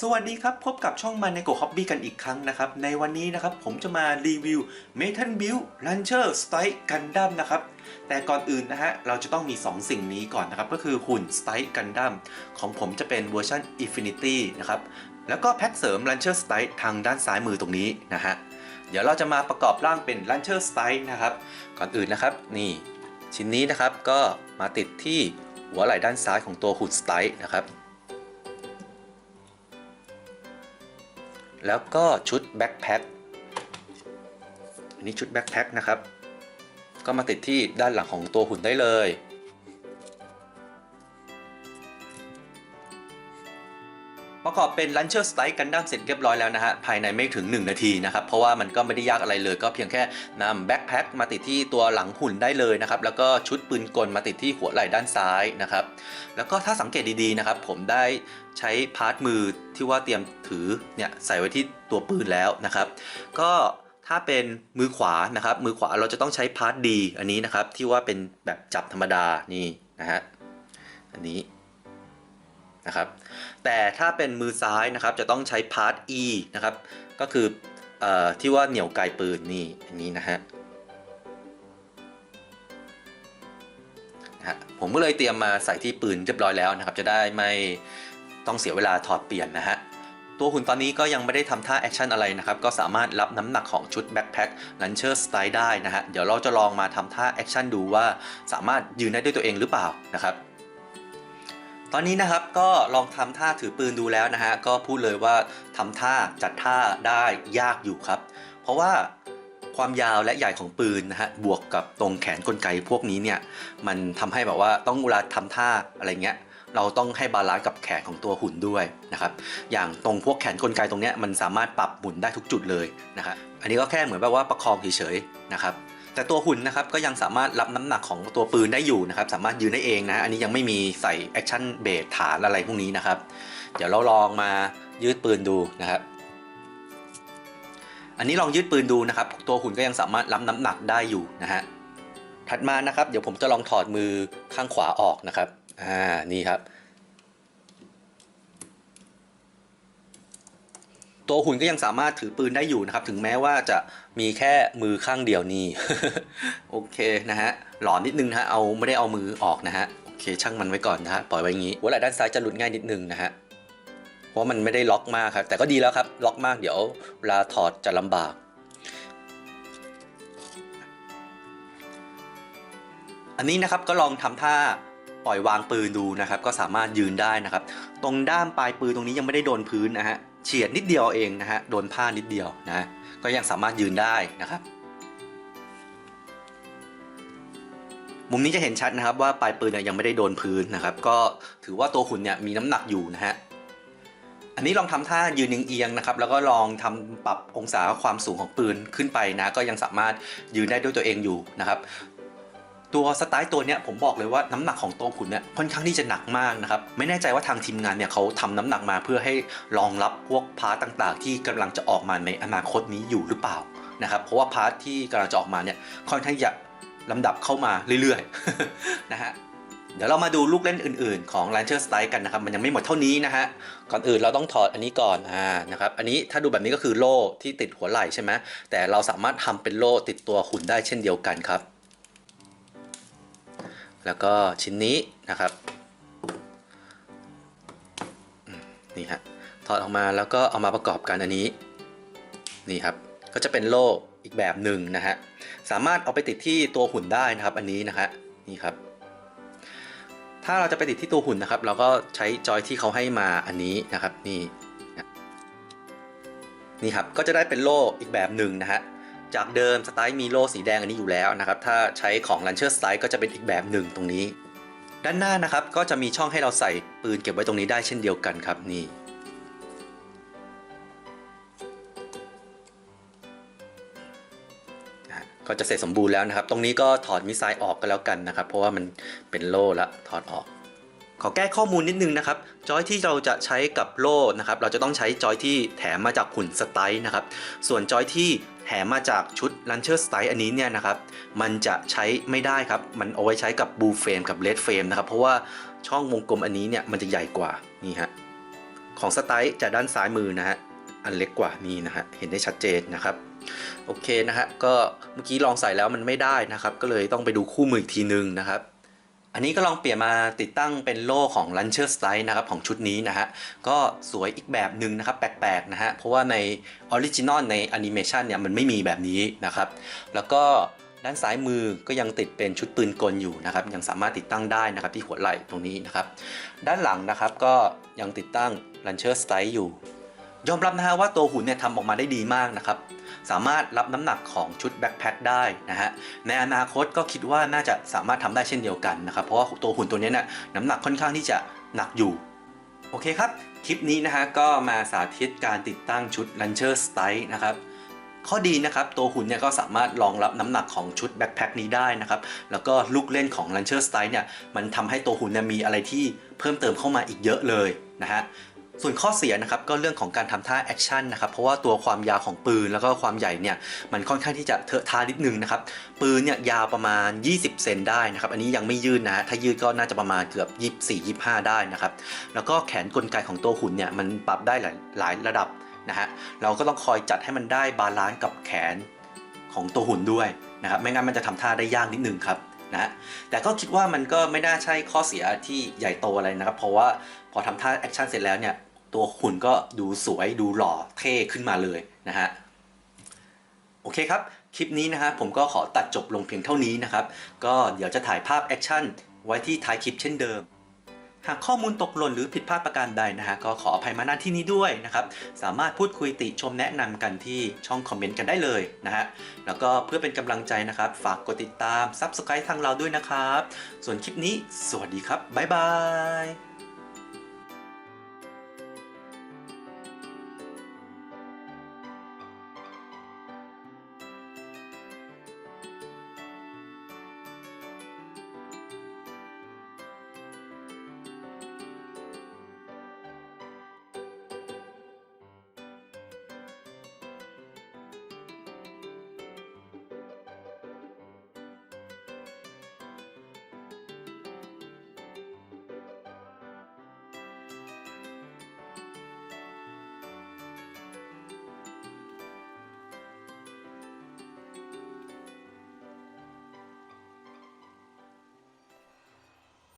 สวัสดีครับ พบกับช่องมันในโกฮอบบี้กันอีกครั้งนะครับ ในวันนี้นะครับผมจะมารีวิว m e t a l Build Launcher Strike Gundam นะครับ แต่ก่อนอื่นนะฮะ เราจะต้องมี 2 สิ่งนี้ก่อนนะครับ ก็คือหุ่น Strike Gundam ของผมจะเป็นเวอร์ชัน Infinity นะครับ แล้วก็แพ็คเสริม Launcher Strike ทางด้านซ้ายมือตรงนี้นะฮะ เดี๋ยวเราจะมาประกอบร่างเป็น Launcher Strike นะครับ ก่อนอื่นนะครับนี่ชิ้นนี้นะครับก็มาติดที่หัวไหล่ด้านซ้ายของตัวหุ่น Strike นะครับ แล้วก็ชุดแบ็คแพ็คอันนี้ชุดแบ็คแพ็คนะครับ ก็มาติดที่ด้านหลังของตัวหุ่นได้เลย ประกอบเป็น Launcher Strike Gundam เสร็จเรียบร้อยแล้วนะฮะ ภายในไม่ถึง 1 นาทีนะครับ เพราะว่ามันก็ไม่ได้ยากอะไรเลย ก็เพียงแค่นำแบ็คแพ็คมาติดที่ตัวหลังหุ่นได้เลยนะครับ แล้วก็ชุดปืนกลมาติดที่หัวไหล่ด้านซ้ายนะครับ แล้วก็ถ้าสังเกตดีๆนะครับ ผมได้ใช้พาร์ทมือที่ว่าเตรียมถือเนี่ยใส่ไว้ที่ตัวปืนแล้วนะครับ ก็ถ้าเป็นมือขวานะครับ มือขวาเราจะต้องใช้พาร์ทดีอันนี้นะครับที่ว่าเป็นแบบจับธรรมดานี่นะฮะอันนี้ นะครับ แต่ถ้าเป็นมือซ้ายนะครับจะต้องใช้พาร์ท E นะครับ ก็คืออที่ว่าเหนี่ยวไกปืนนี่อันนี้นะฮะผมก็เลยเตรียมมาใส่ที่ปืนเรียบร้อยแล้วนะครับ จะได้ไม่ต้องเสียเวลาถอดเปลี่ยนนะฮะตัวหุ่นตอนนี้ก็ยังไม่ได้ทำท่าแอคชั่นอะไรนะครับ ก็สามารถรับน้ำหนักของชุดแบ็คแพ็คลันเชอร์สไตล์ได้นะฮะเดี๋ยวเราจะลองมาทำท่าแอคชั่นดูว่าสามารถยืนได้ด้วยตัวเองหรือเปล่านะครับ ตอนนี้นะครับก็ลองทำท่าถือปืนดูแล้วนะฮะก็พูดเลยว่าทำท่าจัดท่าได้ยากอยู่ครับ เพราะว่าความยาวและใหญ่ของปืนนะฮะบวกกับตรงแขนกลไกพวกนี้เนี่ยมันทำให้แบบว่าต้องเวลาทำท่าอะไรเงี้ยเราต้องให้บาลานซ์กับแขนของตัวหุ่นด้วยนะครับอย่างตรงพวกแขนกลไกตรงเนี้ยมันสามารถปรับหมุนได้ทุกจุดเลยนะครับอันนี้ก็แค่เหมือนแบบว่าประคองเฉยๆนะครับ แต่ตัวหุ่นนะครับก็ยังสามารถรับน้ำหนักของตัวปืนได้อยู่นะครับ สามารถยืนได้เองนะ อันนี้ยังไม่มีใส่แอคชั่นเบสฐานอะไรพวกนี้นะครับ เดี๋ยวเราลองมายืดปืนดูนะครับ อันนี้ลองยืดปืนดูนะครับ ตัวหุ่นก็ยังสามารถรับน้ำหนักได้อยู่นะฮะถัดมานะครับ เดี๋ยวผมจะลองถอดมือข้างขวาออกนะครับอ่านี่ครับ ตัวหุ่นก็ยังสามารถถือปืนได้อยู่นะครับ ถึงแม้ว่าจะมีแค่มือข้างเดียวนี่ โอเคนะฮะ หลอนนิดนึงนะฮะ เอาไม่ได้เอามือออกนะฮะ โอเคช่างมันไว้ก่อนนะฮะ ปล่อยไว้อย่างนี้หัวไหล่ด้านซ้ายจะหลุดง่ายนิดนึงนะฮะ เพราะมันไม่ได้ล็อกมากครับ แต่ก็ดีแล้วครับ ล็อกมากเดี๋ยวเวลาถอดจะลำบากอันนี้นะครับก็ลองทำท่า ปล่อยวางปืนดูนะครับ ก็สามารถยืนได้นะครับ ตรงด้ามปลายปืนตรงนี้ยังไม่ได้โดนพื้นนะฮะเฉียดนิดเดียวเองนะฮะโดนผ้านิดเดียวนะก็ยังสามารถยืนได้นะครับ มุมนี้จะเห็นชัดนะครับว่าปลายปืนเนี่ยยังไม่ได้โดนพื้นนะครับ ก็ถือว่าตัวหุ่นเนี่ยมีน้ำหนักอยู่นะฮะอันนี้ลองทำท่ายืนเอียงๆนะครับ แล้วก็ลองทำปรับองศาความสูงของปืนขึ้นไปนะ ก็ยังสามารถยืนได้ด้วยตัวเองอยู่นะครับ ตัวสไตล์ตัวเนี้ยผมบอกเลยว่าน้ำหนักของตัวหุ่นเนี่ยค่อนข้างที่จะหนักมากนะครับไม่แน่ใจว่าทางทีมงานเนี่ยเขาทำน้ำหนักมาเพื่อให้รองรับพวกพาร์ตต่างๆ ที่กำลังจะออกมาในอนาคตนี้อยู่หรือเปล่านะครับเพราะว่าพาร์ทที่กำลังจะออกมาเนี่ยค่อนข้างจะลำดับเข้ามาเรื่อยๆนะฮะเดี๋ยวเรามาดูลูกเล่นอื่นๆ ของ Lancer Strike กันนะครับ มันยังไม่หมดเท่านี้นะฮะ ก่อนอื่นเราต้องถอดอันนี้ก่อนอ่านะครับ อันนี้ถ้าดูแบบนี้ก็คือโล่ที่ติดหัวไหล่ใช่ไหมแต่เราสามารถทำเป็นโล่ติดตัวหุ่นได้เช่นเดียวกันครับ แล้วก็ชิ้นนี้นะครับนี่ฮะถอดออกมาแล้วก็เอามาประกอบกันอันนี้นี่ครับก็จะเป็นโล่อีกแบบหนึ่งนะฮะสามารถเอาไปติดที่ตัวหุ่นได้นะครับ อันนี้นะฮะนี่ครับ ถ้าเราจะไปติดที่ตัวหุ่นนะครับ เราก็ใช้จอยที่เขาให้มาอันนี้นะครับนี่นี่ครับก็จะได้เป็นโล่อีกแบบหนึ่งนะฮะ จากเดิมสไตล์มีโล่สีแดงอันนี้อยู่แล้วนะครับ ถ้าใช้ของ Launcher Style ก็จะเป็นอีกแบบหนึ่งตรงนี้ ด้านหน้านะครับก็จะมีช่องให้เราใส่ปืนเก็บไว้ตรงนี้ได้เช่นเดียวกันครับนี่ก็จะเสร็จสมบูรณ์แล้วนะครับ ตรงนี้ก็ถอดมิสไซล์ออกก็แล้วกันนะครับ เพราะว่ามันเป็นโล่ละถอดออก ขอแก้ข้อมูลนิดนึงนะครับ จอยที่เราจะใช้กับโล่นะครับ เราจะต้องใช้จอยที่แถมมาจากหุ่นสไตล์นะครับ ส่วนจอยที่แถมมาจากชุด Launcher Style อันนี้เนี่ยนะครับ มันจะใช้ไม่ได้ครับ มันเอาไว้ใช้กับ Blue Frame กับ Red Frame นะครับ เพราะว่าช่องวงกลมอันนี้เนี่ยมันจะใหญ่กว่านี่ฮะ ของสไตล์จะด้านซ้ายมือนะฮะ อันเล็กกว่านี้นะฮะ เห็นได้ชัดเจนนะครับโอเคนะฮะก็เมื่อกี้ลองใส่แล้วมันไม่ได้นะครับ ก็เลยต้องไปดูคู่มืออีกทีนึงนะครับ อันนี้ก็ลองเปลี่ยนมาติดตั้งเป็นโล่ของ Launcher Style นะครับของชุดนี้นะฮะ ก็สวยอีกแบบหนึ่งนะครับแปลกๆนะฮะ เพราะว่าในออริจินอลในแอนิเมชันเนี่ยมันไม่มีแบบนี้นะครับ แล้วก็ด้านซ้ายมือก็ยังติดเป็นชุดปืนกลอยู่นะครับ ยังสามารถติดตั้งได้นะครับที่หัวไหล่ตรงนี้นะครับ ด้านหลังนะครับก็ยังติดตั้ง Launcher Style อยู่ ยอมรับนะฮะว่าตัวหุ่นเนี่ยทำออกมาได้ดีมากนะครับ สามารถรับน้ำหนักของชุดแบ็คแพคได้นะฮะในอนาคตก็คิดว่าน่าจะสามารถทำได้เช่นเดียวกันนะครับเพราะว่าตัวหุ่นตัวนี้เนี่ยน้ำหนักค่อนข้างที่จะหนักอยู่โอเคครับ คลิปนี้นะฮะก็มาสาธิตการติดตั้งชุด Launcher Style นะครับข้อดีนะครับตัวหุ่นเนี่ยก็สามารถรองรับน้ำหนักของชุดแบ็คแพคนี้ได้นะครับแล้วก็ลูกเล่นของ Launcher Style เนี่ยมันทำให้ตัวหุ่นเนี่ยมีอะไรที่เพิ่มเติมเข้ามาอีกเยอะเลยนะฮะ ส่วนข้อเสียนะครับก็เรื่องของการทำท่าแอคชั่นนะครับเพราะว่าตัวความยาวของปืนแล้วก็ความใหญ่เนี่ยมันค่อนข้างที่จะเถอะทานิดนึงนะครับปืนเนี่ยยาวประมาณ 20 เซนได้นะครับอันนี้ยังไม่ยืดนะถ้ายืดก็น่าจะประมาณเกือบ 24 25 ได้นะครับแล้วก็แขนกลไกของตัวหุ่นเนี่ยมันปรับได้หลายหลายระดับนะฮะเราก็ต้องคอยจัดให้มันได้บาลานซ์กับแขนของตัวหุ่นด้วยนะครับไม่งั้นมันจะทำท่าได้ยากนิดนึงครับนะฮะแต่ก็คิดว่ามันก็ไม่น่าใช่ข้อเสียที่ใหญ่โตอะไรนะครับ เพราะว่าพอทำท่าแอคชั่นเสร็จแล้วเนี่ย ตัวหุ่นก็ดูสวยดูหล่อเท่ขึ้นมาเลยนะฮะโอเคครับ คลิปนี้นะฮะผมก็ขอตัดจบลงเพียงเท่านี้นะครับ ก็เดี๋ยวจะถ่ายภาพแอคชั่นไว้ที่ท้ายคลิปเช่นเดิม หากข้อมูลตกหล่นหรือผิดพลาดประการใดนะฮะก็ขออภัยมาณที่นี้ด้วยนะครับ สามารถพูดคุยติชมแนะนำกันที่ช่องคอมเมนต์กันได้เลยนะฮะ แล้วก็เพื่อเป็นกำลังใจนะครับ ฝากกดติดตาม Subscribe ทางเราด้วยนะครับ ส่วนคลิปนี้ สวัสดีครับ บ๊ายบาย